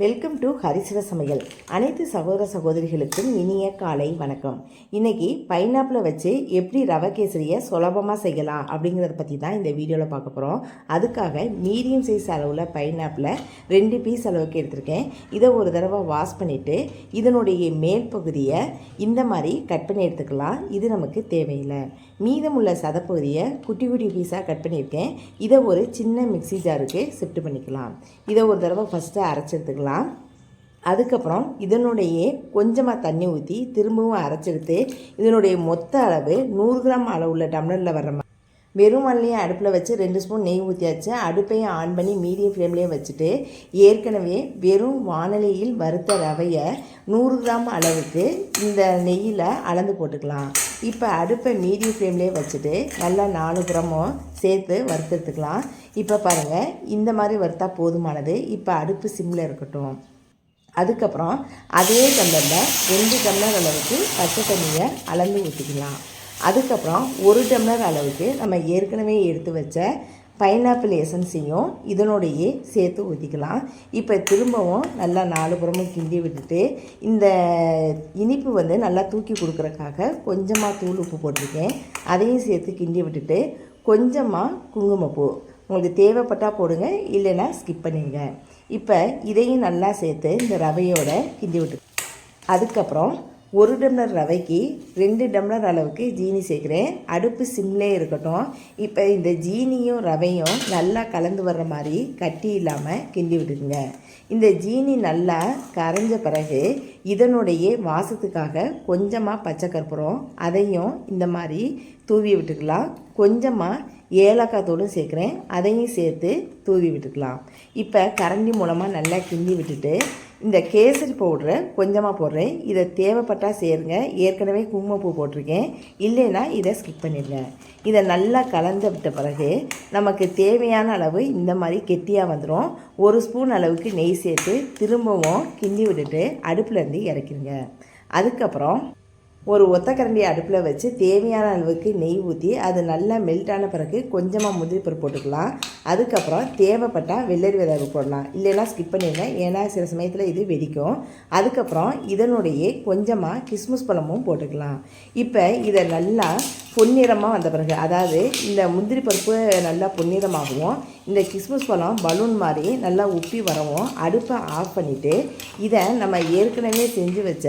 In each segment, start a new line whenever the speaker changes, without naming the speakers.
Welcome to ஹரிசிவ சமையல் அனைத்து சகோதர சகோதரிகளுக்கும் இனிய காலை வணக்கம். இன்றைக்கி பைனாப்பிளை வச்சு எப்படி ரவை கேசரியை சுலபமாக செய்யலாம் அப்படிங்கிறத பற்றி தான் இந்த வீடியோவில் பார்க்க போகிறோம் அதுக்காக மீடியம் சைஸ் அளவில் பைனாப்பிளை ரெண்டு பீஸ் அளவுக்கு எடுத்திருக்கேன். இதை ஒரு தடவை வாஷ் பண்ணிவிட்டு இதனுடைய மேல் பகுதியை இந்த மாதிரி கட் பண்ணி எடுத்துக்கலாம். இது நமக்கு தேவையில்லை. மீதமுள்ள சதப்பகுதியை குட்டி குட்டி பீஸாக கட் பண்ணியிருக்கேன். இதை ஒரு சின்ன மிக்ஸி ஜாருக்கு ஷிஃப்ட் பண்ணிக்கலாம். இதை ஒரு தடவை ஃபஸ்ட்டு அரைச்சி எடுத்துக்கலாம். அதுக்கப்புறம் இதனுடைய கொஞ்சமாக தண்ணி ஊற்றி திரும்பவும் அரைச்செடுத்து இதனுடைய மொத்த அளவு நூறு கிராம் அளவுள்ள டம்ளரில் வர்ற மாதிரி வெறும் மண்ணிலையும் அடுப்பில் வச்சு ரெண்டு ஸ்பூன் நெய் ஊற்றியாச்சு அடுப்பையும் ஆன் பண்ணி மீடியம் ஃப்ளேம்லேயே வச்சுட்டு ஏற்கனவே வெறும் வானலியில் வறுத்த ரவையை நூறு கிராம் அளவுக்கு இந்த நெய்யில் அளந்து போட்டுக்கலாம். இப்போ அடுப்பை மீடியம் ஃப்ளேம்லேயே வச்சுட்டு நல்லா நாலு புறமும் சேர்த்து வறுத்தெடுத்துக்கலாம் இப்போ பாருங்கள் இந்த மாதிரி வறுத்தா போதுமானது. இப்போ அடுப்பு சிம்மில் இருக்கட்டும். அதுக்கப்புறம் அதே டம்ளரில் ரெண்டு டம்ளர் அளவுக்கு பச்சை தண்ணியை அளந்து ஊற்றிக்கலாம் அதுக்கப்புறம் ஒரு டம்ளர் அளவுக்கு நம்ம ஏற்கனவே எடுத்து வச்ச பைனாப்பிள் எசன்ஸையும் இதனோடையே சேர்த்து ஊற்றிக்கலாம் இப்போ திரும்பவும் நல்லா நாலு புறமும் கிண்டி விட்டுட்டு இந்த இனிப்பு வந்து நல்லா தூக்கி கொடுக்குறக்காக கொஞ்சமாக தூள் உப்பு போட்டிருக்கேன். அதையும் சேர்த்து கிண்டி விட்டுட்டு கொஞ்சமாக குங்குமப்பூ. உங்களுக்கு தேவைப்பட்டால் போடுங்க இல்லைன்னா ஸ்கிப் பண்ணிடுங்க. இப்போ இதையும் நல்லா சேர்த்து இந்த ரவையோட கிண்டி விட்டு அதுக்கப்புறம் ஒரு டம்ளர் ரவைக்கு ரெண்டு டம்ளர் அளவுக்கு ஜீனி சேர்க்குறேன். அடுப்பு சிம்லே இருக்கட்டும். இப்போ இந்த ஜீனியும் ரவையும் நல்லா கலந்து வர்ற மாதிரி கட்டி இல்லாமல் கிண்டி விட்டுக்குங்க. இந்த ஜீனி நல்லா கரைஞ்ச பிறகு இதனுடைய வாசத்துக்காக கொஞ்சமாக பச்சை கற்பூரம் அதையும் இந்த மாதிரி தூவி விட்டுக்கலாம். கொஞ்சமாக ஏலக்காய் தூளும் சேர்க்குறேன். அதையும் சேர்த்து தூவி விட்டுக்கலாம். இப்போ கரண்டி மூலமாக நல்லா கிண்டி விட்டுட்டு இந்த கேசரி பவுட்ரை கொஞ்சமாக போடுறேன். இதை தேவைப்பட்டால் சேருங்க. ஏற்கனவே குங்குமப்பூ போட்டிருக்கேன். இல்லைன்னா இதை ஸ்கிப் பண்ணிடுங்க. இதை நல்லா கலந்து விட்ட பிறகு நமக்கு தேவையான அளவு இந்த மாதிரி கெட்டியாக வந்துடும். ஒரு ஸ்பூன் அளவுக்கு நெய் சேர்த்து திரும்பவும் கிண்டி விட்டுட்டு அடுப்புலேருந்து இறக்கிடுங்க. அதுக்கப்புறம் ஒரு ஒத்தக்கரண்டியை அடுப்பில் வச்சு தேவையான அளவுக்கு நெய் ஊற்றி அது நல்லா மெல்ட் ஆன பிறகு கொஞ்சமாக முந்திரிப்பருப்பு போட்டுக்கலாம். அதுக்கப்புறம் தேவைப்பட்டால் வெள்ளரி விதவு போடலாம். இல்லைன்னா ஸ்கிப் பண்ணிடுங்க. ஏன்னா சில சமயத்தில் இது வெடிக்கும். அதுக்கப்புறம் இதனுடைய கொஞ்சமாக கிஸ்மிஸ் பழமும் போட்டுக்கலாம். இப்போ இதை நல்லா பொன்னிறமாக வந்த பிறகு அதாவது இந்த முந்திரி பருப்பு நல்லா பொன்னிறமாகவும் இந்த கிஸ்மிஸ் பழம் பலூன் மாதிரி நல்லா உப்பி வரவும் அடுப்பை ஆஃப் பண்ணிவிட்டு இதை நம்ம ஏற்கனவே செஞ்சு வச்ச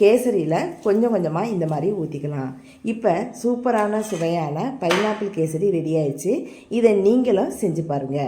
கேசரியில் கொஞ்சம் கொஞ்சமாக இந்த மாதிரி ஊற்றிக்கலாம் இப்போ சூப்பரான சுவையான பைனாப்பிள் கேசரி ரெடி ஆயிடுச்சு. இதை நீங்களும் செஞ்சு பாருங்கள்